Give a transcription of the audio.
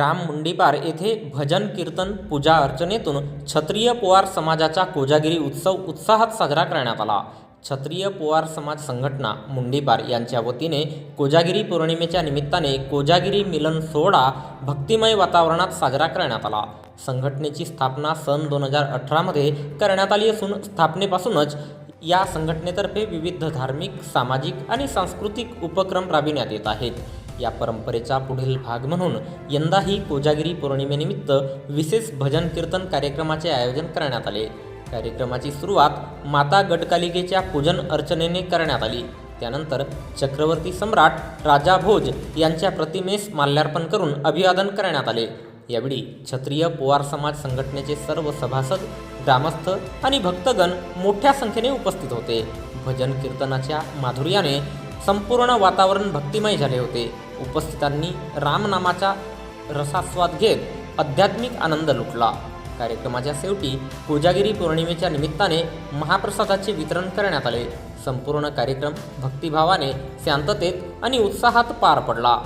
ग्राम मुंडीपार येथे भजन कीर्तन पूजा अर्चनेतून क्षत्रिय पोवार समाजाचा कोजागिरी उत्सव उत्साहात साजरा करण्यात आला. क्षत्रिय पोवार समाज संघटना मुंडीपार यांच्या वतीने कोजागिरी पौर्णिमेच्या निमित्ताने कोजागिरी मिलन सोहळा भक्तिमय वातावरणात साजरा करण्यात आला. संघटनेची स्थापना सन दोन हजार अठरामध्ये करण्यात आली असून स्थापनेपासूनच या संघटनेतर्फे विविध धार्मिक सामाजिक आणि सांस्कृतिक उपक्रम राबविण्यात येत आहेत. या परंपरेचा पुढील भाग म्हणून यंदाही कोजागिरी पौर्णिमेनिमित्त विशेष भजन कीर्तन कार्यक्रमाचे आयोजन करण्यात आले. कार्यक्रमाची सुरुवात माता गटकालिकेच्या पूजन अर्चनेने करण्यात आली. त्यानंतर चक्रवर्ती सम्राट राजा भोज यांच्या प्रतिमेस माल्यार्पण करून अभिवादन करण्यात आले. यावेळी क्षत्रिय पोवार समाज संघटनेचे सर्व सभासद ग्रामस्थ आणि भक्तगण मोठ्या संख्येने उपस्थित होते. भजन कीर्तनाच्या माधुर्याने संपूर्ण वातावरण भक्तिमय झाले होते. उपस्थितांनी रामनामाचा रसास्वाद घेत आध्यात्मिक आनंद लुटला. कार्यक्रमाच्या शेवटी कोजागिरी पौर्णिमेच्या निमित्ताने महाप्रसादाचे वितरण करण्यात आले. संपूर्ण कार्यक्रम भक्तिभावाने शांततेत आणि उत्साहात पार पडला.